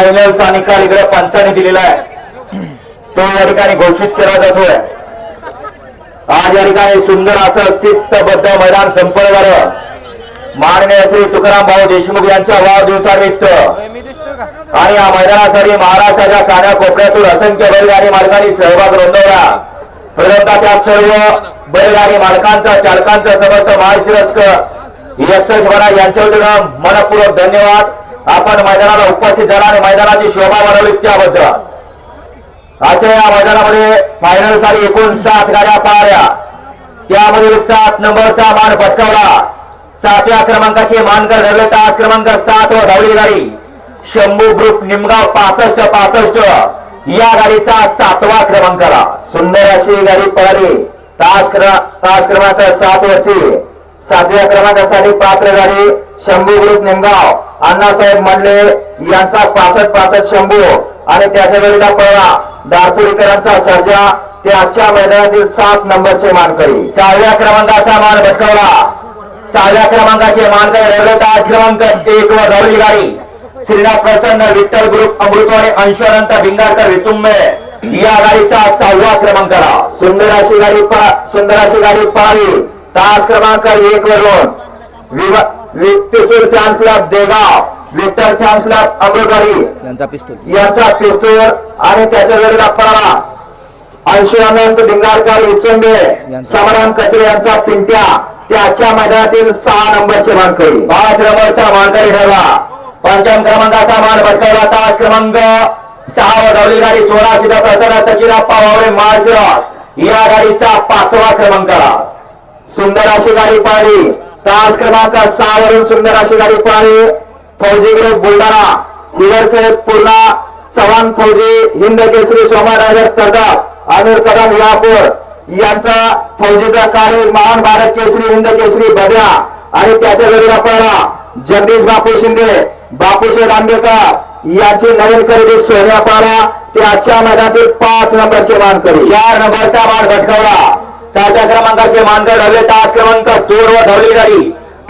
फायनलचा निकाल इकडे पंचाने दिलेला आहे. तो या ठिकाणी घोषित केला जातोय. आज या ठिकाणी सुंदर असं शिस्तबद्ध मैदान संपन्न झालं माननीय श्री तुकाराम भाऊ देशमुख यांच्या वाढदिवसानिमित्त आणि या मैदानासाठी महाराष्ट्राच्या कानाकोपऱ्यातून असंख्य बैलगाडी मालकांनी सहभाग नोंदवला. प्रथमतः त्या सर्व बैलगाडी मालकांचा चालकांचा समर्थ महाशिरस्कर यक्षेश यांच्या वतीनं मनपूर्वक धन्यवाद. आपण मैदानाला उपस्थित झाला आणि मैदानाची शोभा वाढवली त्याबद्दल. आजच्या या मैदानामध्ये फायनल साली एकूण सात गाड्या पळाल्या त्यामधील सात नंबरचा मान पटकावला. सातव्या क्रमांकाचे मानकर ठरले तास क्रमांक सात व धावली गाडी. शंभू ग्रुप निमगाव पासष्ट पासष्ट. या गाडीचा सातवा क्रमांक सुंदर अशी गाडी पळाली. तास तास क्रमांक सात वरती सातव्या क्रमांकासाठी पात्र झाले शंभू ग्रुप निमगाव. अण्णासाहेब मंडले यांचा पासष्ट पासष्ट शंभू आणि त्याच्या वेळेला पळला दारपुरीकरांचा सर्जा. ते आजच्या मैदानातील सात नंबरचे मानकरी. सहाव्या क्रमांकाचा मान भटकवला. सहाव्या क्रमांकाचे मानकरी रेल्वे तास क्रमांक एक व धावली गाडी. श्रीनाथ प्रसन्न विठ्ठल ग्रुप अमृतवाणी अंशवंत भिंगारकर विचुंबे. या गाडीचा सहावा क्रमांक सुंदर अशी गाडी सुंदर अशी गाडी पळाली तास क्रमांक एक वरून पिस्तूल fans club Degaon Vitthal fans club यांचा पिस्तूल. यांचा पिस्तूल आणि त्याच्या वेळेला पळाला अंशुअनंत भिंगारकर उचंबे समाधान कचरे यांचा पिंट्या. ते आजच्या मैदानातील सहा नंबरचे मानकरी पाच नंबरचा मानकरी ठरला. पंचम क्रमांकाचा मान भटकवला. तास क्रमांक सहा व धावली गाडी सोळा सिद्ध प्रसाद सचिनप्पा वावळे माळशिरस. या गाडीचा पाचवा क्रमांक. सुंदर अशी गाडी पळाली. तास क्रमांक सहा वरून सुंदर अशी गाडी पळाली. फौजी ग्रुप बुलढाणा हिवरखेड पूर्णा चव्हाण फौजी हिंद केसरी सोमा रायगड तर्गप अनिल कदम यापूर. यांचा फौजीचा कार्य महान भारत केसरी हिंद केसरी बद्या आणि त्याच्या जोडीला पळाला. जगदीश बापू शिंदे बापूशे आंबेकर यांची नवीन खरेदी सोन्या पाळा त्याच्या आजच्या मैदानातील पाच नंबरचे मानकरी. चार नंबरचा मान भटकवला. चौथ्या क्रमांकाचे मानकर ठरले. तास क्रमांक दोन व धावली गाडी.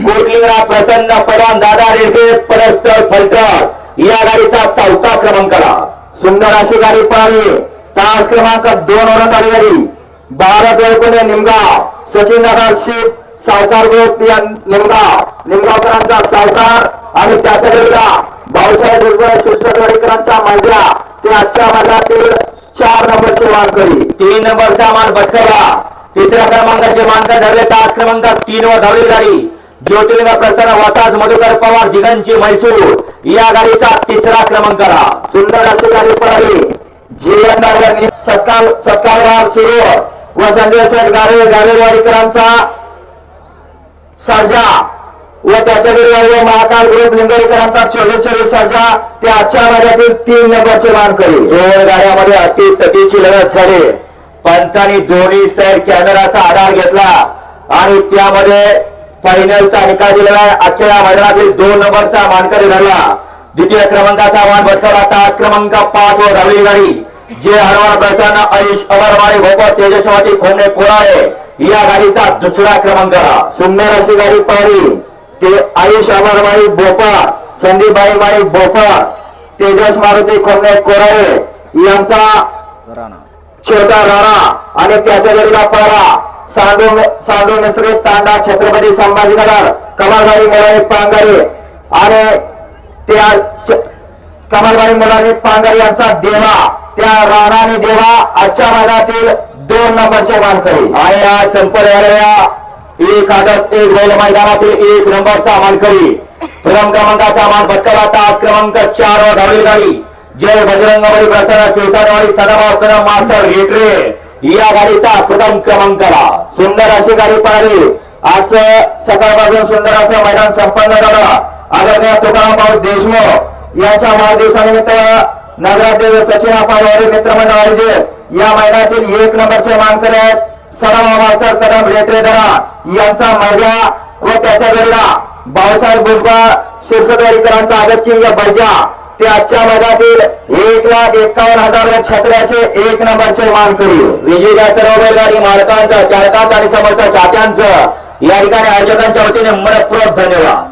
कोटलिंगराव प्रसन्न पवन दादा रेडके परस्पर फलटण. या गाडीचा चौथा क्रमांक आला. सुंदर अशी गाडी पळाली. तास क्रमांक दोन वरून आली गाडी. भारत वैकुंठ निमगाव सचिन दादा शिव सावकार ग्रुप या निमगाव निमगावकरांचा सावकार आणि त्याच्या वेळेला भाऊसाहेब दुर्गुळे शिक्षकवाडीकरांचा माझ्या ते आजच्या भागातील चार नंबरचे मानकरी. तीन नंबरचा मान भटकवला तिसऱ्या क्रमांकाचे मानकर ठरले तास क्रमांक तीन व धावली गाडी. ज्योतिर्लिंग प्रसन्न वाताज मधुकर पवार दिगंची म्हैसूर. या गाडीचा तिसरा क्रमांक आला सुंदर अशी गाडी पळाली. जीवन नगर सत्कार सत्कारवार सुरू. व संजय शेठ गारे गारेवाडीकरांचा सर्जा व त्याच्या विरोधात महाकाल ग्रुप लिंगईकरांचा चोवीस चोवीस सर्जा ते आजच्या भागातील तीन नंबरचे मानकरी. दोन गाड्यामध्ये अति तटीची लढत झाली. पंचांनी दोन्ही साईड कॅमेराचा आधार घेतला. आणि त्यामध्ये फायनलचा निकाल दिलेला आहे. आजच्या या मैदानातील दोन नंबरचा मानकरी झाला द्वितीय क्रमांकाचा मान भटकवला तास क्रमांक पाच वर धावली गाडी जे हरवार प्रसन्न आयुष अमरवाणी भोपत तेजस्वाती खोंडे कोराळे या गाडीचा दुसरा क्रमांक. सुंदर अशी गाडी पळाली ते आयुष अमरवाणी बोपा संदीपबाई माळी बोपा तेजस मारुती खोंडे कोराळे यांचा छोटा राणा आणि त्याच्या गडीला पारा. सांडू सांडू मिस्त्री तांडा छत्रपती संभाजीनगर कमलबाई मुलाने पांगारे आणि त्या कमालबाई कमलबाई मुलानी पांगारे यांचा देवा. त्या राणाने देवा आजच्या भागातील दोन नंबरचे मानकरी. आणि या संपत एक आदत एक बैल मैदानातील एक नंबरचा मानकरी. प्रथम क्रमांकाचा मान भटकला तास क्रमांक चार वर धावली गाडी. जय बजरंगवाडी प्रसन्न शिवसानवाडी सदाभाव कदम मास्टर रेटरे. या गाडीचा प्रथम क्रमांकाला सुंदर अशी गाडी पळाली. आज सकाळपासून सुंदर असं मैदान संपन्न झालं. आदरणीय तुकाराम भाऊ देशमुख यांच्या वाढदिवसानिमित्त नगराध्यक्ष सचिन अपारवाडी मित्रमंडळ आयोजित या मैदानातील एक नंबरचे मानकरी आहेत. सदाभाव मास्टर कदम रेटरेदरा यांचा मर्या व त्याच्या घरीला भाऊसाहेब गुजबा शिरसदारीकरांचा आदत किंग बजा ते आजच्या मैदानातील एक लाख एकावन्न हजार छकड्याचे एक नंबरचे मानकरी. विजेत्या सर्व बैलगाडी मालकांचा चालकांचा आणि समर्थ चात्यांचं या ठिकाणी आयोजकांच्या वतीने मनपूर्वक धन्यवाद.